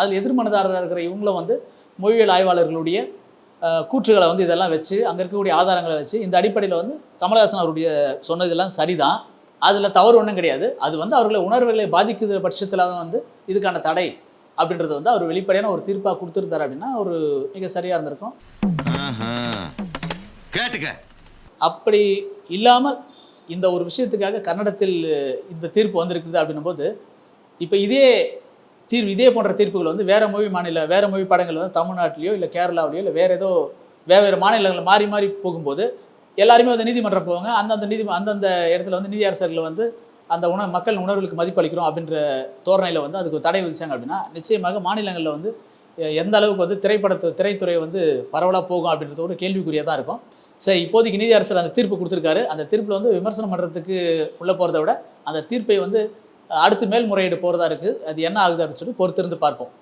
அதில் எதிர்மனதாரராக இருக்கிற இவங்களும் வந்து மொழியியல் ஆய்வாளர்களுடைய கூற்றுகளை வந்து இதெல்லாம் வச்சு அங்கே இருக்கக்கூடிய ஆதாரங்களை வச்சு இந்த அடிப்படையில் வந்து கமலஹாசன் அவருடைய சொன்னதெல்லாம் சரிதான். அதில் தவறு ஒன்றும் கிடையாது. அது வந்து அவர்களை உணர்வுகளை பாதிக்குற பட்சத்தில் தான் வந்து இதுக்கான தடை அப்படின்றது வந்து அவர் வெளிப்படையான ஒரு தீர்ப்பாக கொடுத்துருந்தாரு அப்படின்னா ஒரு மிக சரியாக இருந்திருக்கும். கேட்டுக்க. அப்படி இல்லாமல் இந்த ஒரு விஷயத்துக்காக கன்னடத்தில் இந்த தீர்ப்பு வந்திருக்குது அப்படின்னும் போது இப்போ இதே தீர்வு இதே போன்ற தீர்ப்புகள் வந்து வேறு மொழி மாநில வேறு மொழி படங்கள் வந்து தமிழ்நாட்டிலையோ இல்லை கேரளாவிலையோ இல்லை வேறு ஏதோ வேறு மாநிலங்களில் மாறி மாறி போகும்போது எல்லாருமே வந்து நீதிமன்றம் போவாங்க. அந்தந்த நீதி அந்தந்த இடத்துல வந்து நீதியரசர்கள் வந்து அந்த உண மக்கள் உணர்வுகளுக்கு மதிப்பளிக்கிறோம் அப்படின்ற தோரணையில் வந்து அதுக்கு தடை விதிச்சாங்க அப்படின்னா நிச்சயமாக மாநிலங்களில் வந்து எந்த அளவுக்கு வந்து திரைப்படத்து திரைத்துறை வந்து பரவலாக போகும் அப்படின்றது ஒரு கேள்விக்குறியாக தான் இருக்கும். சரி இப்போதைக்கு நீதியரசர் அந்த தீர்ப்பு கொடுத்துருக்காரு. அந்த தீர்ப்பில் வந்து விமர்சனம் பண்ணுறதுக்கு உள்ளே போகிறத விட அந்த தீர்ப்பை வந்து அடுத்து மேல்முறையீடு போகிறதா இருக்குது. அது என்ன ஆகுது அப்படின்னு சொல்லி பொறுத்திருந்து பார்ப்போம்.